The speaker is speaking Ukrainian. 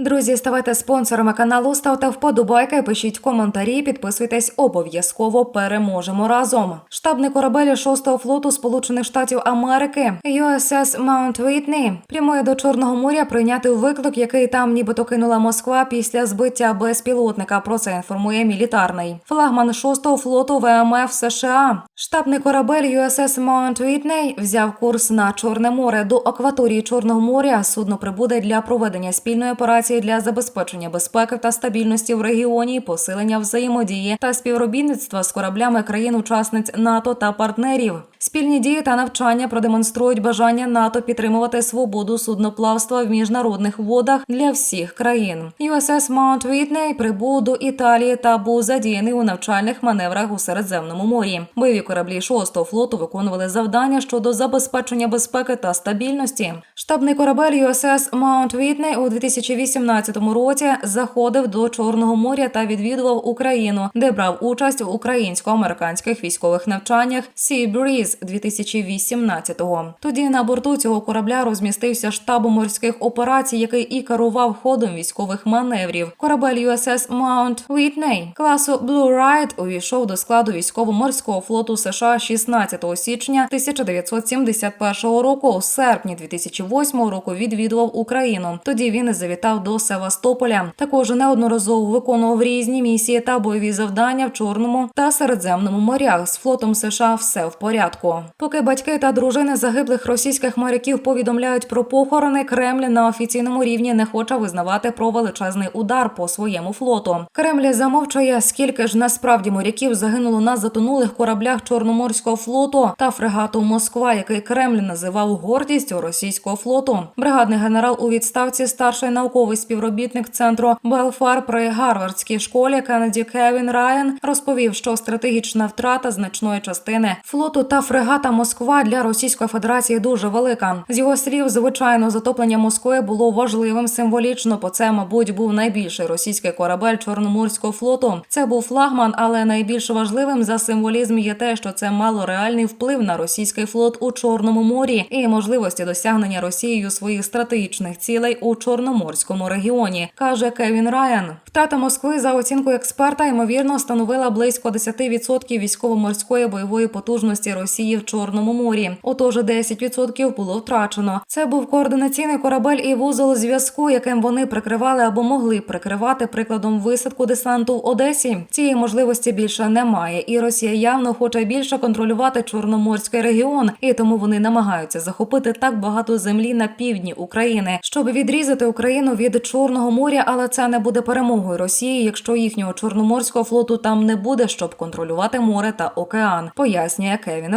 Друзі, ставайте спонсорами каналу, ставте вподобайки, пишіть коментарі, підписуйтесь обов'язково. Переможемо разом. Штабний корабель 6-го флоту Сполучених Штатів Америки USS Mount Whitney прямує до Чорного моря прийняти виклик, який там нібито кинула Москва після збиття безпілотника. Про це інформує мілітарний флагман 6-го флоту ВМФ США. Штабний корабель USS Mount Whitney взяв курс на Чорне море до акваторії Чорного моря. Судно прибуде для проведення спільної операції для забезпечення безпеки та стабільності в регіоні, посилення взаємодії та співробітництва з кораблями країн-учасниць НАТО та партнерів. Спільні дії та навчання продемонструють бажання НАТО підтримувати свободу судноплавства в міжнародних водах для всіх країн. USS Mount Whitney прибув до Італії та був задіяний у навчальних маневрах у Середземному морі. Бойові кораблі 6-го флоту виконували завдання щодо забезпечення безпеки та стабільності. Штабний корабель USS Mount Whitney у 2018 році заходив до Чорного моря та відвідував Україну, де брав участь у українсько-американських військових навчаннях Sea Breeze 2018-го. Тоді на борту цього корабля розмістився штаб морських операцій, який і керував ходом військових маневрів. Корабель USS Mount Whitney класу Blue Ride увійшов до складу військово-морського флоту США 16 січня 1971 року. У серпні 2008 року відвідував Україну. Тоді він і завітав до Севастополя. Також неодноразово виконував різні місії та бойові завдання в Чорному та Середземному морях. З флотом США все в порядку. Поки батьки та дружини загиблих російських моряків повідомляють про похорони, Кремль на офіційному рівні не хоче визнавати про величезний удар по своєму флоту. Кремль замовчує, скільки ж насправді моряків загинуло на затонулих кораблях Чорноморського флоту та фрегату Москва, який Кремль називав гордістю російського флоту. Бригадний генерал у відставці, старший науковий співробітник центру Белфар при Гарвардській школі Кеннеді Кевін Райан розповів, що стратегічна втрата значної частини флоту та фрегата Москва для Російської Федерації дуже велика. З його слів, звичайно, затоплення Москви було важливим символічно, бо це, мабуть, був найбільший російський корабель Чорноморського флоту. Це був флагман, але найбільш важливим за символізм є те, що це мало реальний вплив на російський флот у Чорному морі і можливості досягнення Росією своїх стратегічних цілей у Чорноморському регіоні, каже Кевін Райан. Втрата Москви за оцінкою експерта ймовірно становила близько 10% військово-морської бойової потужності Росії в Чорному морі. Отож, 10% було втрачено. Це був координаційний корабель і вузол зв'язку, яким вони прикривали або могли прикривати прикладом висадку десанту в Одесі. Цієї можливості більше немає, і Росія явно хоче більше контролювати Чорноморський регіон, і тому вони намагаються захопити так багато землі на півдні України, щоб відрізати Україну від Чорного моря, але це не буде перемогою Росії, якщо їхнього чорноморського флоту там не буде, щоб контролювати море та океан, пояснює Кевін